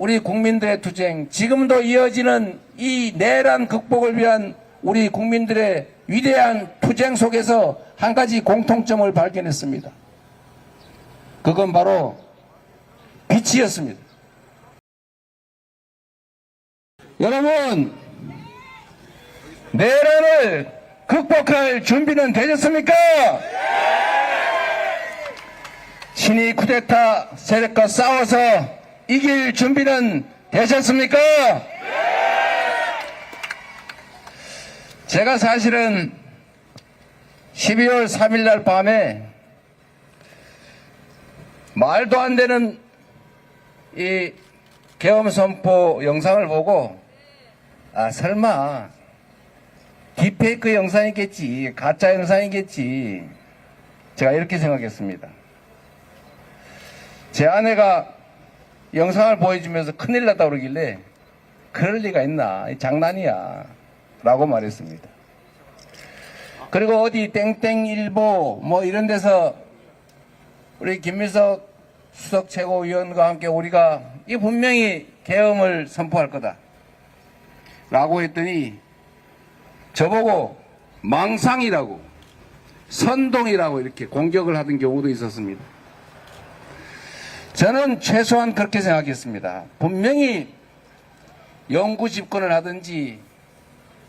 우리 국민들의 투쟁, 지금도 이어지는 이 내란 극복을 위한 우리 국민들의 위대한 투쟁 속에서 한 가지 공통점을 발견했습니다. 그건 바로 빛이었습니다. 여러분, 내란을 극복할 준비는 되셨습니까? 신이 쿠데타 세력과 싸워서 이길 준비는 되셨습니까? 제가 사실은 12월 3일 날 밤에 말도 안 되는 이 계엄 선포 영상을 보고 아 설마 딥페이크 영상이겠지 가짜 영상이겠지 제가 이렇게 생각했습니다. 제 아내가 영상을 보여주면서 큰일 났다 그러길래 그럴 리가 있나 장난이야 라고 말했습니다. 그리고 어디 땡땡일보 뭐 이런 데서 우리 김민석 수석 최고위원과 함께 우리가 이 분명히 계엄을 선포할 거다 라고 했더니 저보고 망상이라고 선동이라고 이렇게 공격을 하던 경우도 있었습니다. 저는 최소한 그렇게 생각했습니다. 분명히 영구 집권을 하든지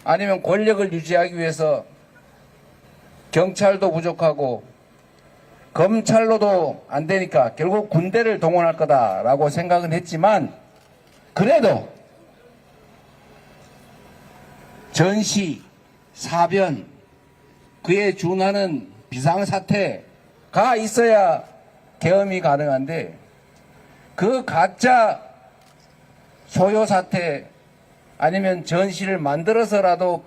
아니면 권력을 유지하기 위해서 경찰도 부족하고 검찰로도 안 되니까 결국 군대를 동원할 거다라고 생각은 했지만 그래도 전시, 사변, 그에 준하는 비상사태가 있어야 계엄이 가능한데 그 가짜 소요 사태 아니면 전시를 만들어서라도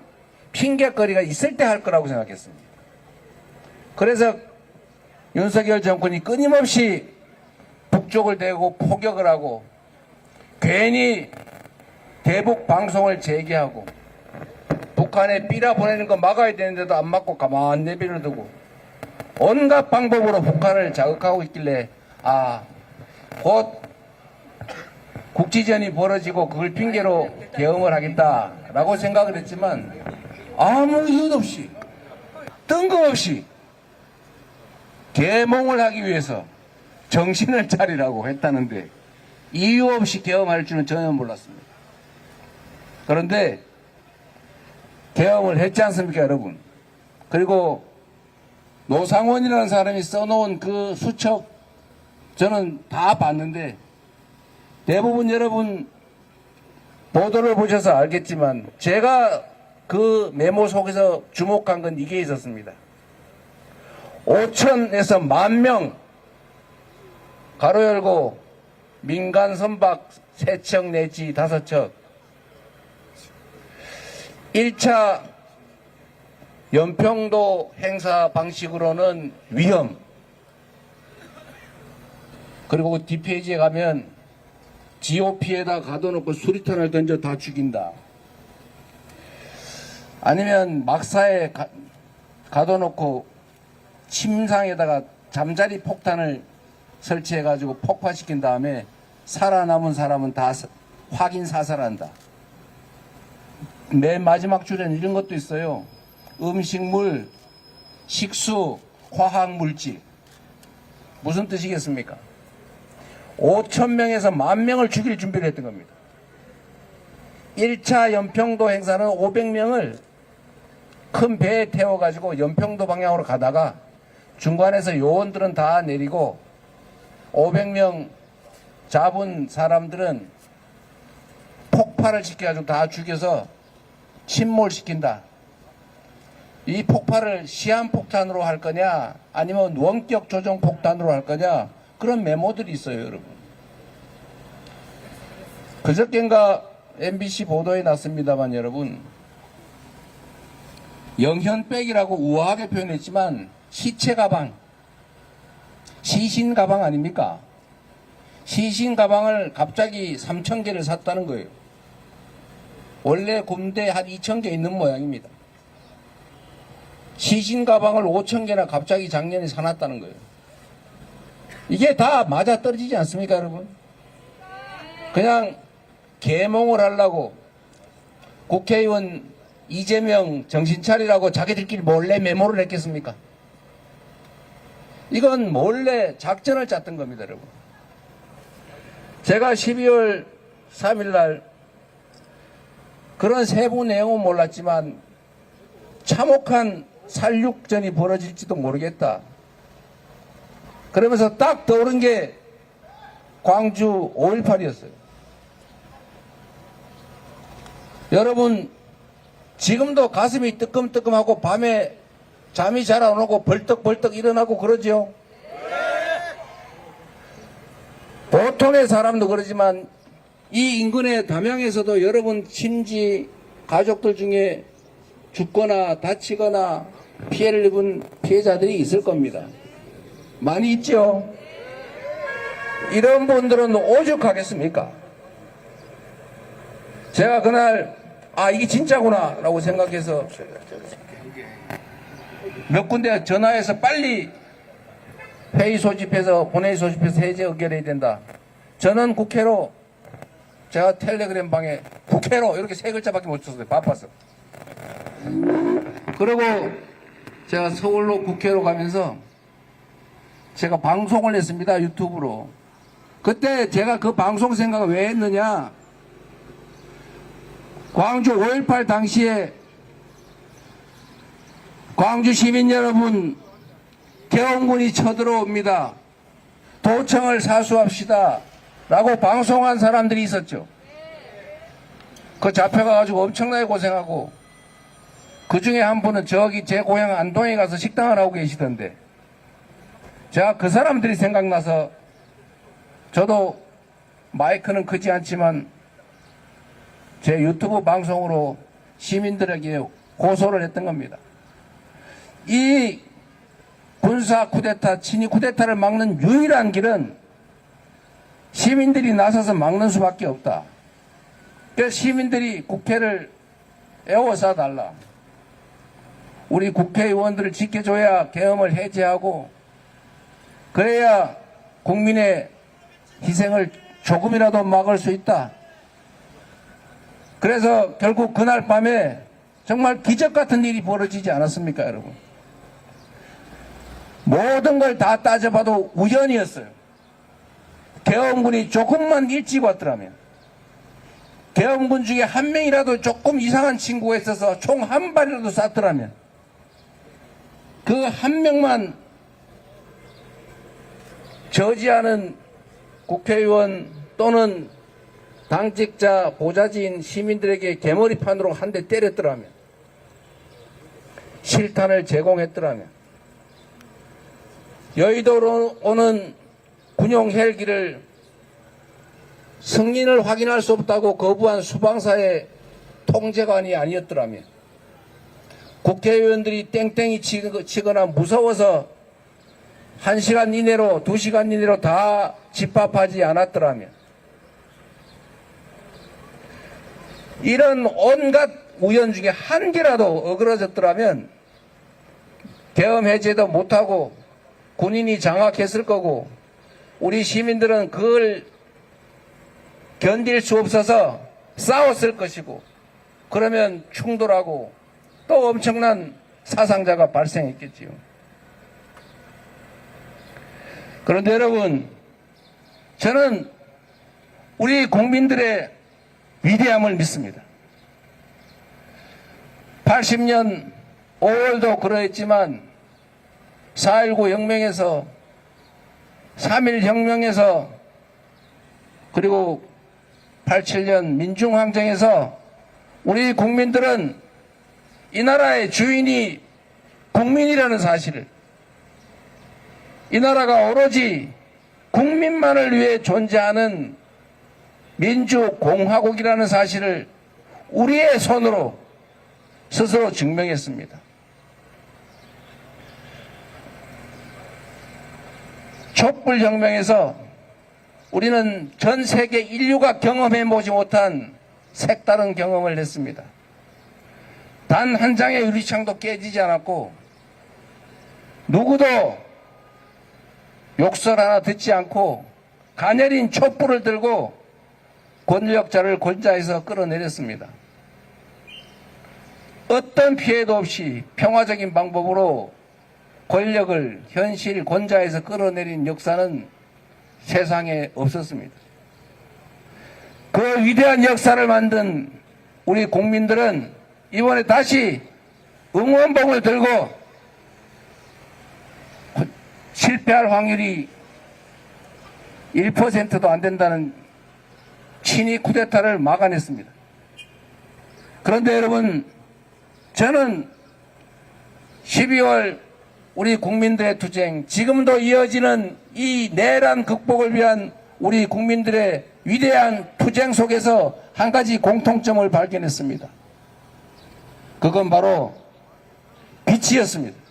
핑계거리가 있을 때 할 거라고 생각했습니다. 그래서 윤석열 정권이 끊임없이 북쪽을 대고 포격을 하고 괜히 대북 방송을 재개하고 북한에 삐라 보내는 거 막아야 되는데도 안 막고 가만 내비를 두고 온갖 방법으로 북한을 자극하고 있길래 아, 곧 국지전이 벌어지고 그걸 핑계로 계엄을 하겠다라고 생각을 했지만 아무 이유 없이 뜬금없이 계몽을 하기 위해서 정신을 차리라고 했다는데 이유 없이 계엄할 줄은 전혀 몰랐습니다. 그런데 계엄을 했지 않습니까, 여러분? 그리고 노상원이라는 사람이 써놓은 그 수첩 저는 다 봤는데 대부분 여러분 보도를 보셔서 알겠지만 제가 그 메모 속에서 주목한 건 이게 있었습니다. 5천에서 만명 가로 열고 민간 선박 3척 내지 5척 1차 연평도 행사 방식으로는 위험 그리고 뒷페이지에 가면 GOP에다 가둬놓고 수리탄을 던져 다 죽인다. 아니면 막사에 가, 가둬놓고 침상에다가 잠자리 폭탄을 설치해가지고 폭파시킨 다음에 살아남은 사람은 다 사- 확인 사살한다. 맨 마지막 줄에는 이런 것도 있어요. 음식물, 식수, 화학물질. 무슨 뜻이겠습니까? 5천 명에서 만 명을 죽일 준비를 했던 겁니다. 1차 연평도 행사는 500명을 큰 배에 태워가지고 연평도 방향으로 가다가 중간에서 요원들은 다 내리고 500명 잡은 사람들은 폭발을 시켜가지고 다 죽여서 침몰시킨다. 이 폭발을 시한폭탄으로 할 거냐 아니면 원격 조정 폭탄으로 할 거냐 그런 메모들이 있어요 여러분. 그저께인가 MBC 보도에 났습니다만 여러분. 영현백이라고 우아하게 표현했지만 시체 가방. 시신 가방 아닙니까? 시신 가방을 갑자기 3천 개를 샀다는 거예요. 원래 군대 한 2천 개 있는 모양입니다. 시신 가방을 5천 개나 갑자기 작년에 사놨다는 거예요. 이게 다 맞아 떨어지지 않습니까, 여러분? 그냥 계몽을 하려고 국회의원 이재명 정신 차리라고 자기들끼리 몰래 메모를 했겠습니까? 이건 몰래 작전을 짰던 겁니다, 여러분. 제가 12월 3일 날 그런 세부 내용은 몰랐지만 참혹한 살육전이 벌어질지도 모르겠다. 그러면서 딱 떠오른 게 광주 5.18이었어요. 여러분, 지금도 가슴이 뜨끔뜨끔하고 밤에 잠이 잘 안 오고 벌떡벌떡 일어나고 그러죠? 보통의 사람도 그러지만 이 인근의 담양에서도 여러분 친지 가족들 중에 죽거나 다치거나 피해를 입은 피해자들이 있을 겁니다. 많이 있죠? 이런 분들은 오죽하겠습니까? 제가 그날 아 이게 진짜구나 라고 생각해서 몇 군데 전화해서 빨리 회의 소집해서 본회의 소집해서 해제 의결해야 된다. 저는 국회로 제가 텔레그램 방에 국회로 이렇게 세 글자밖에 못 썼어요. 바빠서. 그리고 제가 서울로 국회로 가면서 제가 방송을 했습니다. 유튜브로. 그때 제가 그 방송 생각을 왜 했느냐. 광주 5.18 당시에 광주 시민 여러분 개헌군이 쳐들어옵니다. 도청을 사수합시다. 라고 방송한 사람들이 있었죠. 그 잡혀가가지고 엄청나게 고생하고 그 중에 한 분은 저기 제 고향 안동에 가서 식당을 하고 계시던데 제가 그 사람들이 생각나서 저도 마이크는 크지 않지만 제 유튜브 방송으로 시민들에게 고소를 했던 겁니다. 이 군사 쿠데타, 친위 쿠데타를 막는 유일한 길은 시민들이 나서서 막는 수밖에 없다. 그래서 시민들이 국회를 애워싸 달라. 우리 국회의원들을 지켜줘야 계엄을 해제하고 그래야 국민의 희생을 조금이라도 막을 수 있다. 그래서 결국 그날 밤에 정말 기적 같은 일이 벌어지지 않았습니까, 여러분? 모든 걸 다 따져봐도 우연이었어요. 계엄군이 조금만 일찍 왔더라면, 계엄군 중에 한 명이라도 조금 이상한 친구가 있어서 총 한 발이라도 쐈더라면, 그 한 명만 저지하는 국회의원 또는 당직자, 보좌진 시민들에게 개머리판으로 한 대 때렸더라면, 실탄을 제공했더라면, 여의도로 오는 군용 헬기를 승인을 확인할 수 없다고 거부한 수방사의 통제관이 아니었더라면, 국회의원들이 땡땡이 치거나 무서워서 한 시간 이내로, 두 시간 이내로 다 집합하지 않았더라면, 이런 온갖 우연 중에 한 개라도 어그러졌더라면 계엄 해제도 못하고 군인이 장악했을 거고 우리 시민들은 그걸 견딜 수 없어서 싸웠을 것이고 그러면 충돌하고 또 엄청난 사상자가 발생했겠지요. 그런데 여러분 저는 우리 국민들의 위대함을 믿습니다. 80년 5월도 그러했지만 4.19 혁명에서 3.1 혁명에서 그리고 87년 민중항쟁에서 우리 국민들은 이 나라의 주인이 국민이라는 사실을 이 나라가 오로지 국민만을 위해 존재하는 민주공화국이라는 사실을 우리의 손으로 스스로 증명했습니다. 촛불혁명에서 우리는 전 세계 인류가 경험해 보지 못한 색다른 경험을 했습니다. 단 한 장의 유리창도 깨지지 않았고 누구도 욕설 하나 듣지 않고 가녀린 촛불을 들고 권력자를 권좌에서 끌어내렸습니다. 어떤 피해도 없이 평화적인 방법으로 권력을 현실 권좌에서 끌어내린 역사는 세상에 없었습니다. 그 위대한 역사를 만든 우리 국민들은 이번에 다시 응원봉을 들고 실패할 확률이 1%도 안 된다는 친위 쿠데타를 막아냈습니다. 그런데 여러분, 저는 12월 우리 국민들의 투쟁, 지금도 이어지는 이 내란 극복을 위한 우리 국민들의 위대한 투쟁 속에서 한 가지 공통점을 발견했습니다. 그건 바로 빛이었습니다.